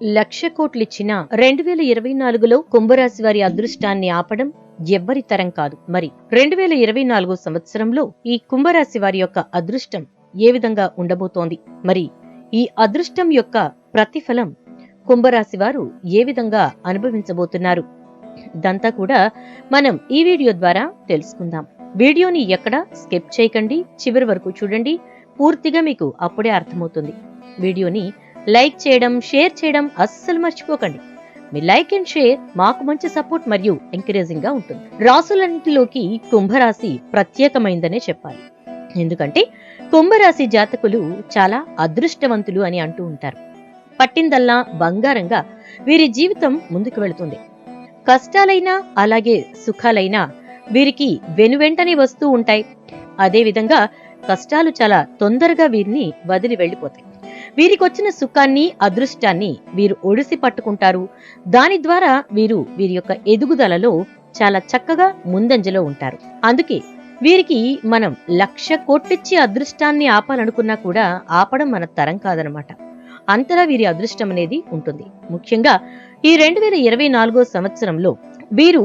లక్ష కోట్లిచ్చిన రెండు వేల ఇరవై నాలుగులో కుంభరాశి వారి అదృష్టాన్ని ఆపడం ఎవ్వరి తరం కాదు. మరి రెండు వేల ఇరవై నాలుగు సంవత్సరంలో ఈ కుంభరాశి వారి యొక్క అదృష్టం ఏ విధంగా ఉండబోతోంది? మరి ఈ అదృష్టం యొక్క ప్రతిఫలం కుంభరాశి వారు ఏ విధంగా అనుభవించబోతున్నారు? ఇదంతా కూడా మనం ఈ వీడియో ద్వారా తెలుసుకుందాం. వీడియోని ఎక్కడ స్కిప్ చేయకండి చివరి వరకు చూడండి. పూర్తిగా మీకు అప్పుడే అర్థమవుతుంది. వీడియోని లైక్ చేయడం షేర్ చేయడం అస్సలు మర్చిపోకండి. మీ లైక్ అండ్ షేర్ మాకు మంచి సపోర్ట్ మరియు ఎంకరేజింగ్గా ఉంటుంది. రాసులన్నింటిలోకి కుంభరాశి ప్రత్యేకమైందనే చెప్పాలి. ఎందుకంటే కుంభరాశి జాతకులు చాలా అదృష్టవంతులు అని అంటూ ఉంటారు. పట్టిందల్లా బంగారంగా వీరి జీవితం ముందుకు వెళుతుంది. కష్టాలైనా అలాగే సుఖాలైనా వీరికి వెనువెంటనే వస్తూ ఉంటాయి. అదేవిధంగా కష్టాలు చాలా తొందరగా వీరిని వదిలి వెళ్ళిపోతాయి. వీరికి వచ్చిన సుఖాన్ని అదృష్టాన్ని వీరు ఒడిసి పట్టుకుంటారు. దాని ద్వారా వీరు వీరి యొక్క ఎదుగుదలలో చాలా చక్కగా ముందంజలో ఉంటారు. అందుకే వీరికి మనం లక్ష కోట్లిచ్చి అదృష్టాన్ని ఆపాలనుకున్నా కూడా ఆపడం మన తరం కాదనమాట. అంతలా వీరి అదృష్టం అనేది ఉంటుంది. ముఖ్యంగా ఈ రెండు వేల ఇరవై నాలుగో సంవత్సరంలో వీరు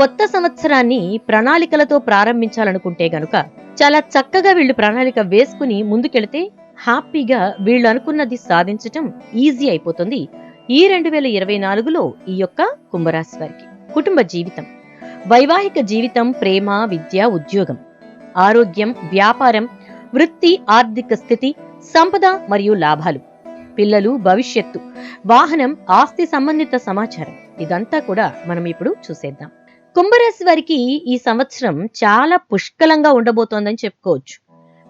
కొత్త సంవత్సరాన్ని ప్రణాళికలతో ప్రారంభించాలనుకుంటే గనుక చాలా చక్కగా వీళ్ళు ప్రణాళిక వేసుకుని ముందుకెళితే హ్యాపీగా వీళ్ళు అనుకున్నది సాధించటం ఈజీ అయిపోతుంది ఈ రెండు వేల ఇరవై నాలుగులో ఈ యొక్క కుంభరాశి వారికి. కుటుంబ జీవితం. వైవాహిక జీవితం ప్రేమ విద్య ఉద్యోగం. ఆరోగ్యం వ్యాపారం వృత్తి ఆర్థిక స్థితి సంపద మరియు లాభాలు. పిల్లలు భవిష్యత్తు వాహనం ఆస్తి సంబంధిత సమాచారం. ఇదంతా కూడా మనం ఇప్పుడు చూసేద్దాం. కుంభరాశి వారికి ఈ సంవత్సరం చాలా పుష్కలంగా ఉండబోతోందని చెప్పుకోవచ్చు.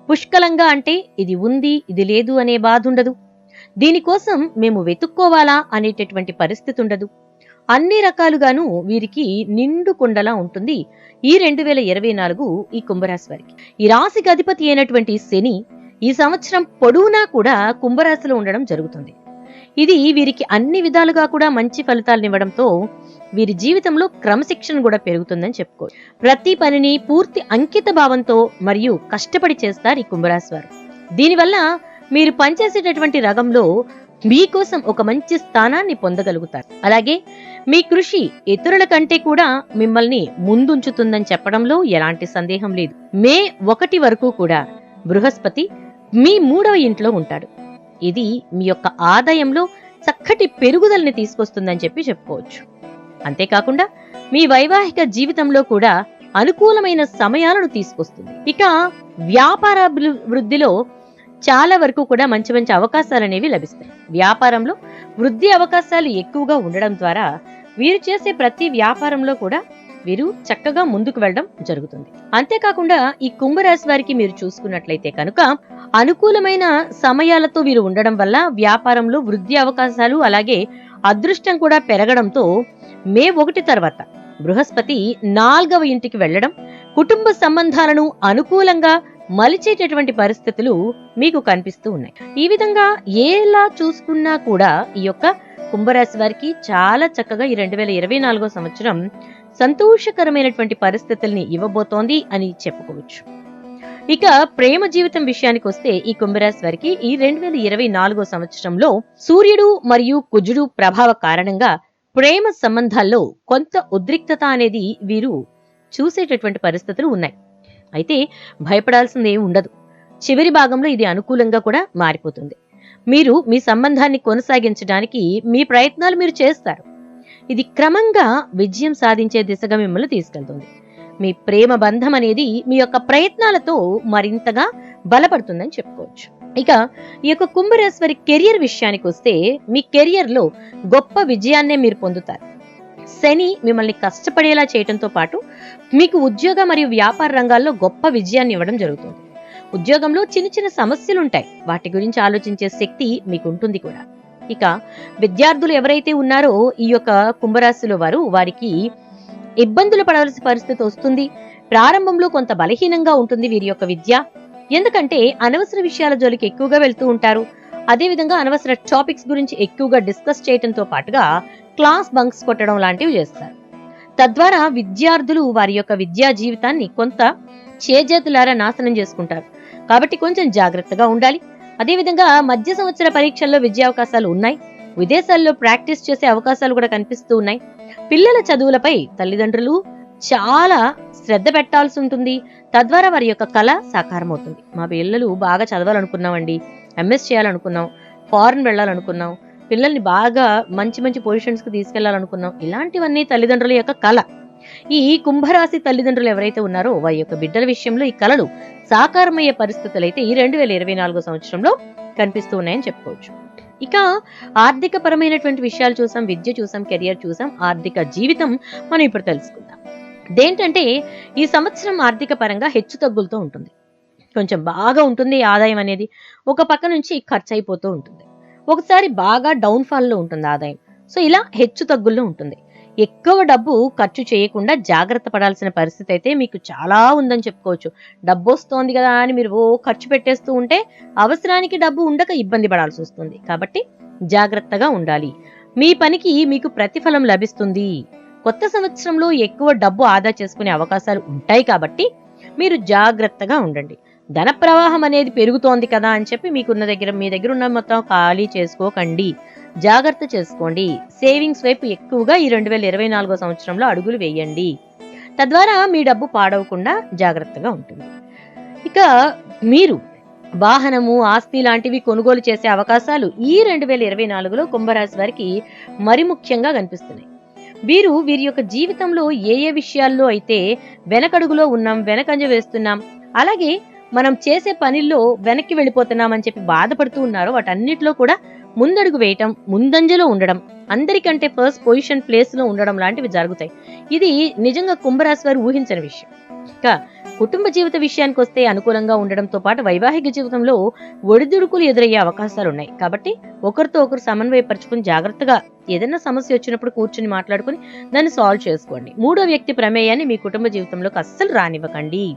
పుష్కలంగా అంటే ఇది ఉంది ఇది లేదు అనే బాధ ఉండదు దీనికోసం మేము వెతుక్కోవాలా అనేటటువంటి పరిస్థితి ఉండదు అన్ని రకాలుగాను వీరికి నిండు కుండలా ఉంటుంది ఈ రెండు వేల ఇరవై నాలుగు ఈ కుంభరాశి వారికి. ఈ రాశికి అధిపతి అయినటువంటి శని ఈ సంవత్సరం పొడవునా కూడా కుంభరాశిలో ఉండడం జరుగుతుంది. ఇది వీరికి అన్ని విధాలుగా కూడా మంచి ఫలితాలనివ్వడంతో వీరి జీవితంలో క్రమశిక్షణ కూడా పెరుగుతుందని చెప్పుకో ప్రతి పనిని పూర్తి అంకిత భావంతో మరియు కష్టపడి చేస్తారు ఈ కుంభరాశి వారు దీనివల్ల మీరు పనిచేసేటటువంటి రంగంలో మీకోసం ఒక మంచి స్థానాన్ని పొందగలుగుతారు. అలాగే మీ కృషి ఇతరుల కంటే కూడా మిమ్మల్ని ముందుంచుతుందని చెప్పడంలో ఎలాంటి సందేహం లేదు. మే ఒకటి వరకు కూడా బృహస్పతి మీ మూడవ ఇంట్లో ఉంటాడు. ఇది మీ యొక్క ఆదాయంలో చక్కటి పెరుగుదలని తీసుకొస్తుందని చెప్పి చెప్పుకోవచ్చు. అంతేకాకుండా మీ వైవాహిక జీవితంలో కూడా అనుకూలమైన సమయాలను తీసుకొస్తుంది. ఇక వ్యాపార వృద్ధిలో చాలా వరకు కూడా మంచి మంచి అవకాశాలు అనేవి లభిస్తాయి. వ్యాపారంలో వృద్ధి అవకాశాలు ఎక్కువగా ఉండడం ద్వారా వీరు చేసే ప్రతి వ్యాపారంలో కూడా వీరు చక్కగా ముందుకు వెళ్ళడం జరుగుతుంది. అంతేకాకుండా ఈ కుంభరాశి వారికి మీరు చూసుకున్నట్లయితే కనుక అనుకూలమైన సమయాలతో వీరు ఉండడం వల్ల వ్యాపారంలో వృద్ధి అవకాశాలు అలాగే అదృష్టం కూడా పెరగడంతో మే ఒకటి తర్వాత బృహస్పతి నాలుగవ ఇంటికి వెళ్ళడం కుటుంబ సంబంధాలను అనుకూలంగా మలిచేటటువంటి పరిస్థితులు మీకు కనిపిస్తూ ఉన్నాయి. ఈ విధంగా ఏలా చూసుకున్నా కూడా ఈ యొక్క కుంభరాశి వారికి చాలా చక్కగా ఈ రెండు వేల ఇరవై నాలుగో సంవత్సరం సంతోషకరమైనటువంటి పరిస్థితుల్ని ఇవ్వబోతోంది అని చెప్పుకోవచ్చు. ఇక ప్రేమ జీవితం విషయానికి వస్తే ఈ కుంభరాశి వారికి ఈ రెండు వేల ఇరవై నాలుగో సంవత్సరంలో సూర్యుడు మరియు కుజుడు ప్రభావ కారణంగా ప్రేమ సంబంధాల్లో కొంత ఉద్రిక్తత అనేది వీరు చూసేటటువంటి పరిస్థితులు ఉన్నాయి. అయితే భయపడాల్సింది ఏమి ఉండదు. చివరి భాగంలో ఇది అనుకూలంగా కూడా మారిపోతుంది. మీరు మీ సంబంధాన్ని కొనసాగించడానికి మీ ప్రయత్నాలు మీరు చేస్తారు. ఇది క్రమంగా విజయం సాధించే దిశగా మిమ్మల్ని తీసుకెళ్తుంది. మీ ప్రేమ బంధం అనేది మీ యొక్క ప్రయత్నాలతో మరింతగా బలపడుతుందని చెప్పుకోవచ్చు. ఇక ఈ యొక్క కుంభరాశి కెరియర్ విషయానికి వస్తే మీ కెరియర్లో గొప్ప విజయాన్నే మీరు పొందుతారు. శని మిమ్మల్ని కష్టపడేలా చేయడంతో పాటు మీకు ఉద్యోగ మరియు వ్యాపార రంగాల్లో గొప్ప విజయాన్ని ఇవ్వడం జరుగుతుంది. ఉద్యోగంలో చిన్న చిన్న సమస్యలు ఉంటాయి వాటి గురించి ఆలోచించే శక్తి మీకు ఉంటుంది కూడా. ఇక విద్యార్థులు ఎవరైతే ఉన్నారో ఈ యొక్క కుంభరాశిలో వారు వారికి ఇబ్బందులు పడవలసిన పరిస్థితి వస్తుంది. ప్రారంభంలో కొంత బలహీనంగా ఉంటుంది వీరి యొక్క విద్య. ఎందుకంటే అనవసర విషయాల జోలికి ఎక్కువగా వెళ్తూ ఉంటారు. అదేవిధంగా అనవసర టాపిక్స్ గురించి ఎక్కువగా డిస్కస్ చేయడంతో పాటుగా క్లాస్ బంక్స్ కొట్టడం లాంటివి చేస్తారు. తద్వారా విద్యార్థులు వారి యొక్క విద్యా జీవితాన్ని కొంత చేజేతులారా నాశనం చేసుకుంటారు. కాబట్టి కొంచెం జాగ్రత్తగా ఉండాలి. అదేవిధంగా మధ్య సంవత్సర పరీక్షల్లో విద్యావకాశాలు ఉన్నాయి. విదేశాల్లో ప్రాక్టీస్ చేసే అవకాశాలు కూడా కనిపిస్తూ ఉన్నాయి. పిల్లల చదువులపై తల్లిదండ్రులు చాలా శ్రద్ధ పెట్టాల్సి ఉంటుంది. తద్వారా వారి యొక్క కళ సాకారం అవుతుంది మా పిల్లలు బాగా చదవాలనుకున్నామండి. ఎంఎస్ చేయాలనుకున్నాం. ఫారెన్ వెళ్ళాలనుకున్నాం. పిల్లల్ని బాగా మంచి మంచి పొజిషన్స్కి తీసుకెళ్ళాలనుకున్నాం ఇలాంటివన్నీ తల్లిదండ్రుల యొక్క కళ. ఈ కుంభరాశి తల్లిదండ్రులు ఎవరైతే ఉన్నారో వారి యొక్క బిడ్డల విషయంలో ఈ కళలు సాకారమయ్యే పరిస్థితులు అయితే ఈ రెండు వేల ఇరవై నాలుగో సంవత్సరంలో కనిపిస్తూ ఉన్నాయని చెప్పుకోవచ్చు. ఇక ఆర్థిక పరమైనటువంటి విషయాలు చూసాం విద్య చూసాం కెరియర్ చూసాం ఆర్థిక జీవితం మనం ఇప్పుడు తెలుసుకుందాం. దేంటంటే ఈ సంవత్సరం ఆర్థిక పరంగా హెచ్చు తగ్గులతో ఉంటుంది. కొంచెం బాగా ఉంటుంది ఆదాయం అనేది. ఒక పక్క నుంచి ఖర్చు అయిపోతూ ఉంటుంది. ఒకసారి బాగా డౌన్ ఉంటుంది ఆదాయం. సో ఇలా హెచ్చు తగ్గుల్లో ఉంటుంది. ఎక్కువ డబ్బు ఖర్చు చేయకుండా జాగ్రత్త పడాల్సిన పరిస్థితి అయితే మీకు చాలా ఉందని చెప్పుకోవచ్చు. డబ్బు వస్తోంది కదా అని మీరు ఓ ఖర్చు పెట్టేస్తూ ఉంటే అవసరానికి డబ్బు ఉండక ఇబ్బంది పడాల్సి వస్తుంది. కాబట్టి జాగ్రత్తగా ఉండాలి. మీ పనికి మీకు ప్రతిఫలం లభిస్తుంది. కొత్త సంవత్సరంలో ఎక్కువ డబ్బు ఆదా చేసుకునే అవకాశాలు ఉంటాయి కాబట్టి మీరు జాగ్రత్తగా ఉండండి. ధన ప్రవాహం అనేది పెరుగుతోంది కదా అని చెప్పి మీకున్న దగ్గర మీ దగ్గర ఉన్న మొత్తం ఖాళీ చేసుకోకండి. జాగ్రత్త చేసుకోండి. సేవింగ్స్ వైపు ఎక్కువగా ఈ రెండు వేల ఇరవై నాలుగో సంవత్సరంలో అడుగులు వేయండి. తద్వారా మీ డబ్బు పాడవకుండా జాగ్రత్తగా ఉంటుంది. ఇక మీరు వాహనము ఆస్తి లాంటివి కొనుగోలు చేసే అవకాశాలు ఈ రెండు వేల ఇరవై నాలుగులో కుంభరాశి వారికి మరి ముఖ్యంగా కనిపిస్తున్నాయి. వీరు వీరి యొక్క జీవితంలో ఏ ఏ విషయాల్లో అయితే వెనకడుగులో ఉన్నాం వెనకంజ వేస్తున్నాం అలాగే మనం చేసే పనిల్లో వెనక్కి వెళ్ళిపోతున్నామని చెప్పి బాధపడుతూ ఉన్నారో వాటన్నిటిలో కూడా ముందడుగు వేయటం ముందంజలో ఉండడం అందరికంటే ఫస్ట్ పొజిషన్ ప్లేస్లో ఉండడం లాంటివి జరుగుతాయి. ఇది నిజంగా కుంభరాశి వారు ఊహించని విషయం. ఇంకా కుటుంబ జీవిత విషయానికి వస్తే అనుకూలంగా ఉండడంతో పాటు వైవాహిక జీవితంలో ఒడిదుడుకులు ఎదురయ్యే అవకాశాలు ఉన్నాయి. కాబట్టి ఒకరితో ఒకరు సమన్వయపరచుకుని జాగ్రత్తగా ఏదైనా సమస్య వచ్చినప్పుడు కూర్చుని మాట్లాడుకుని దాన్ని సాల్వ్ చేసుకోండి. మూడో వ్యక్తి ప్రమేయాన్ని మీ కుటుంబ జీవితంలోకి అస్సలు రానివ్వకండి.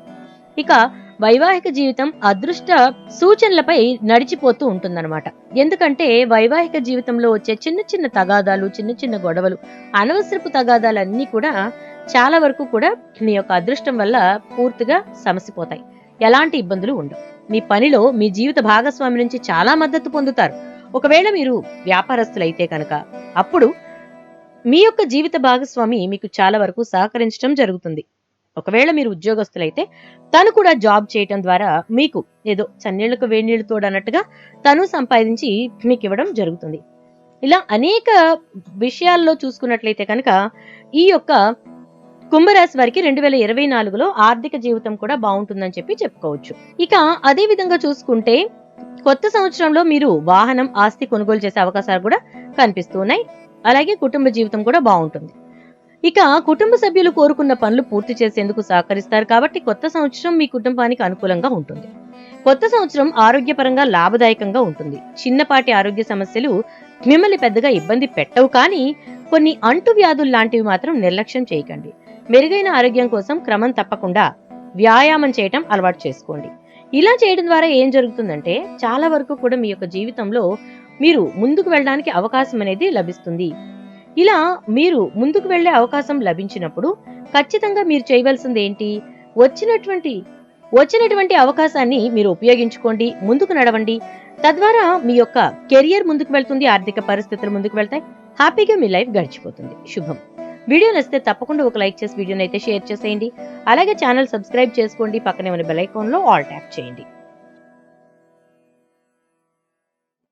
ఇక వైవాహిక జీవితం అదృష్ట సూచనలపై నడిచిపోతూ ఉంటుందన్నమాట. ఎందుకంటే వైవాహిక జీవితంలో వచ్చే చిన్న చిన్న తగాదాలు చిన్న చిన్న గొడవలు అనవసరపు తగాదాలన్నీ కూడా చాలా వరకు కూడా మీ యొక్క అదృష్టం వల్ల పూర్తిగా సమసిపోతాయి. ఎలాంటి ఇబ్బందులు ఉండవు. మీ పనిలో మీ జీవిత భాగస్వామి నుంచి చాలా మద్దతు పొందుతారు. ఒకవేళ మీరు వ్యాపారస్తులైతే కనుక అప్పుడు మీ యొక్క జీవిత భాగస్వామి మీకు చాలా వరకు సహకరించడం జరుగుతుంది. ఒకవేళ మీరు ఉద్యోగస్తులైతే తను కూడా జాబ్ చేయటం ద్వారా మీకు ఏదో చన్నీళ్ళకు వేడినీళ్ళు తోడన్నట్టుగా తను సంపాదించి మీకు ఇవ్వడం జరుగుతుంది. ఇలా అనేక విషయాల్లో చూసుకున్నట్లయితే కనుక ఈ యొక్క కుంభరాశి వారికి రెండు వేల ఇరవై నాలుగులో ఆర్థిక జీవితం కూడా బాగుంటుందని చెప్పి చెప్పుకోవచ్చు. ఇక అదే విధంగా చూసుకుంటే కొత్త సంవత్సరంలో మీరు వాహనం ఆస్తి కొనుగోలు చేసే అవకాశాలు కూడా కనిపిస్తున్నాయి అలాగే కుటుంబ జీవితం కూడా బాగుంటుంది. ఇక కుటుంబ సభ్యులు కోరుకున్న పనులు పూర్తి చేసేందుకు సహకరిస్తారు కాబట్టి కొత్త సంవత్సరం మీ కుటుంబానికి అనుకూలంగా ఉంటుంది. కొత్త సంవత్సరం ఆరోగ్యపరంగా లాభదాయకంగా ఉంటుంది. చిన్నపాటి ఆరోగ్య సమస్యలు మిమ్మల్ని పెద్దగా ఇబ్బంది పెట్టవు కానీ కొన్ని అంటు వ్యాధులు లాంటివి మాత్రం నిర్లక్ష్యం చేయకండి. మెరుగైన ఆరోగ్యం కోసం క్రమం తప్పకుండా వ్యాయామం చేయటం అలవాటు చేసుకోండి. ఇలా చేయడం ద్వారా ఏం జరుగుతుందంటే చాలా వరకు కూడా మీ యొక్క జీవితంలో మీరు ముందుకు వెళ్ళడానికి అవకాశం అనేది లభిస్తుంది. ఇలా మీరు ముందుకు వెళ్ళే అవకాశం లభించినప్పుడు ఖచ్చితంగా మీరు చేయవలసింది ఏంటి? వచ్చినటువంటి వచ్చినటువంటి అవకాశాన్ని మీరు ఉపయోగించుకోండి ముందుకు నడవండి. తద్వారా మీ యొక్క కెరియర్ ముందుకు వెళ్తుంది ఆర్థిక పరిస్థితులు ముందుకు వెళ్తాయి. హ్యాపీగా మీ లైఫ్ గడిచిపోతుంది. శుభం. వీడియో నచ్చితే తప్పకుండా ఒక లైక్ చేసి వీడియోని అయితే షేర్ చేసేయండి. అలాగే ఛానల్ సబ్స్క్రైబ్ చేసుకోండి. పక్కనే ఉన్న బెల్ ఐకాన్లో ఆల్ ట్యాప్ చేయండి.